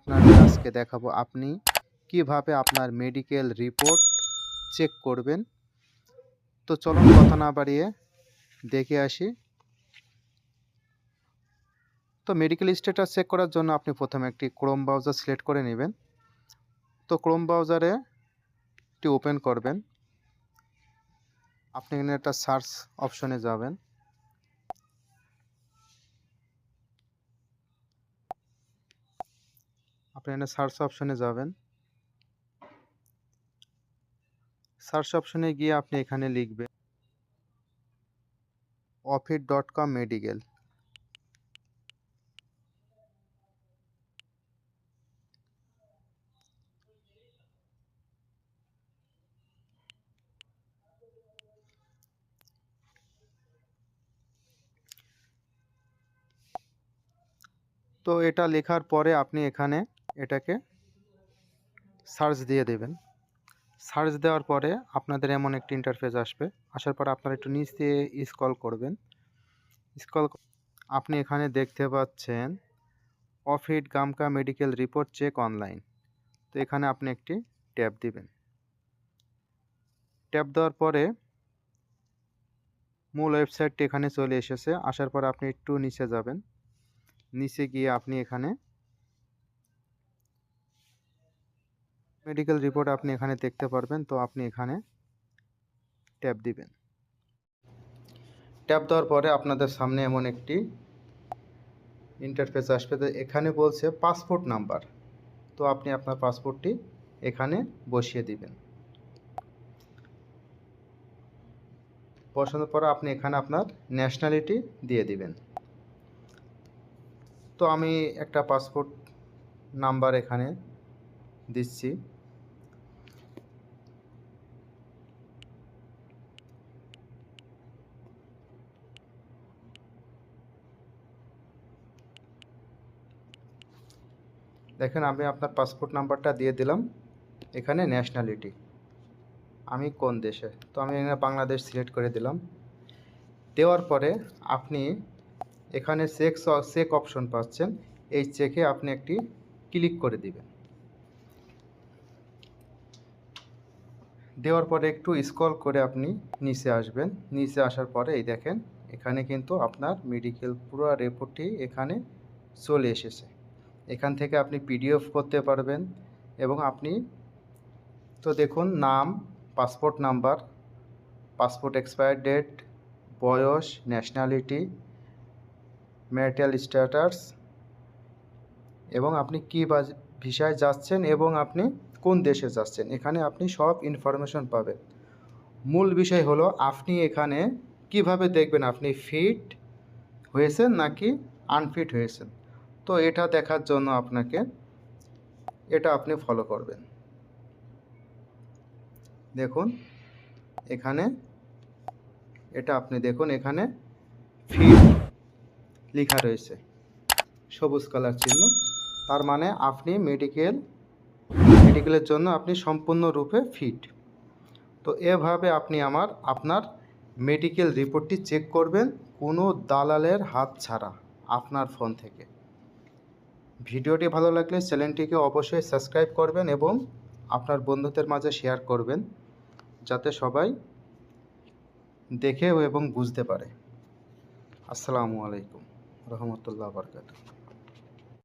আপনাদের আজকে দেখাবো। আপনি কীভাবে আপনার মেডিকেল রিপোর্ট চেক করবেন? তো চলুন কথা না বাড়িয়ে দেখে আসি। তো মেডিকেল স্ট্যাটাস চেক করার জন্য আপনি প্রথমে একটি ক্রোম ব্রাউজার সিলেক্ট করে নেবেন। তো ক্রোম ব্রাউজারে একটি ওপেন করবেন। আপনি এখানে একটা সার্চ অপশনে যাবেন। আপনি এখানে সার্চ অপশনে যাবেন। সার্চ অপশনে গিয়ে আপনি এখানে লিখবেন অফিট ডট কম মেডিকেল তো এটা লেখার পরে আপনি এখানে এটাকে সার্চ দিয়ে দেবেন। সার্চ দেওয়ার পরে আপনাদের এমন একটি ইন্টারফেস আসবে। আসার পরে আপনারা একটু নিচ দিয়ে স্ক্রল করবেন। স্ক্রল আপনি এখানে দেখতে পাচ্ছেন অফিট গামকা মেডিকেল রিপোর্ট চেক অনলাইন তো এখানে আপনি একটি ট্যাব দিবেন। ট্যাব দেওয়ার পরে মূল ওয়েবসাইটটি এখানে চলে এসেছে। আসার পর আপনি একটু নিচে যাবেন। নিচে গিয়ে আপনি এখানে মেডিকেল রিপোর্ট আপনি এখানে দেখতে পারবেন। তো আপনি এখানে ট্যাব দিবেন। ট্যাব দেওয়ার পরে আপনাদের সামনে এমন একটি ইন্টারফেস আসবে। এখানে বলছে পাসপোর্ট নাম্বার তো আপনি আপনার পাসপোর্টটি এখানে বসিয়ে দিবেন। বসানোর পরে আপনি এখানে আপনার ন্যাশনালিটি দিয়ে দিবেন। তো আমি একটা পাসপোর্ট নাম্বার এখানে দিচ্ছি। দেখেন আমি আপনার পাসপোর্ট নাম্বারটা দিয়ে দিলাম। এখানে ন্যাশনালিটি আমি কোন দেশে? তো আমি এখানে বাংলাদেশ সিলেক্ট করে দিলাম। দেওয়ার পরে আপনি এখানে চেক চেক অপশন পাচ্ছেন। এই চেকে আপনি একটি ক্লিক করে দিবেন। দেওয়ার পরে একটু স্ক্রল করে আপনি নিচে আসবেন। নিচে আসার পরে এই দেখেন, এখানে কিন্তু আপনার মেডিকেল পুরো রিপোর্টটি এখানে চলে এসেছে। এখান থেকে আপনি পিডিএফ করতে পারবেন এবং আপনি তো দেখুন নাম passport number passport expire date বয়স ন্যাশনালিটি ম্যারিটাল স্ট্যাটাস এবং আপনি কী ভিসায় যাচ্ছেন এবং আপনি কোন দেশে যাচ্ছেন। এখানে আপনি সব ইনফরমেশন পাবেন। মূল বিষয় হলো আপনি এখানে কীভাবে দেখবেন আপনি ফিট হয়েছেন নাকি আনফিট হয়েছেন। তো এটা দেখার জন্য আপনাকে এটা আপনি ফলো করবেন। দেখুন, এখানে এটা আপনি দেখুন, এখানে ফিট লেখা রয়েছে, সবুজ কালার চিহ্ন। তার মানে আপনি মেডিকেল মেডিকেলের জন্য আপনি সম্পূর্ণরূপে ফিট তো এভাবে আপনি আমার, আপনার মেডিকেল রিপোর্টটি চেক করবেন কোনো দালালের হাত ছাড়া, আপনার ফোন থেকে। ভিডিওটি ভালো লাগলে চ্যানেলটিকে অবশ্যই সাবস্ক্রাইব করবেন এবং আপনার বন্ধুদের মাঝে শেয়ার করবেন, যাতে সবাই দেখে এবং বুঝতে পারে। আসসালামু আলাইকুম, রহমতুল্লাহ বরকাত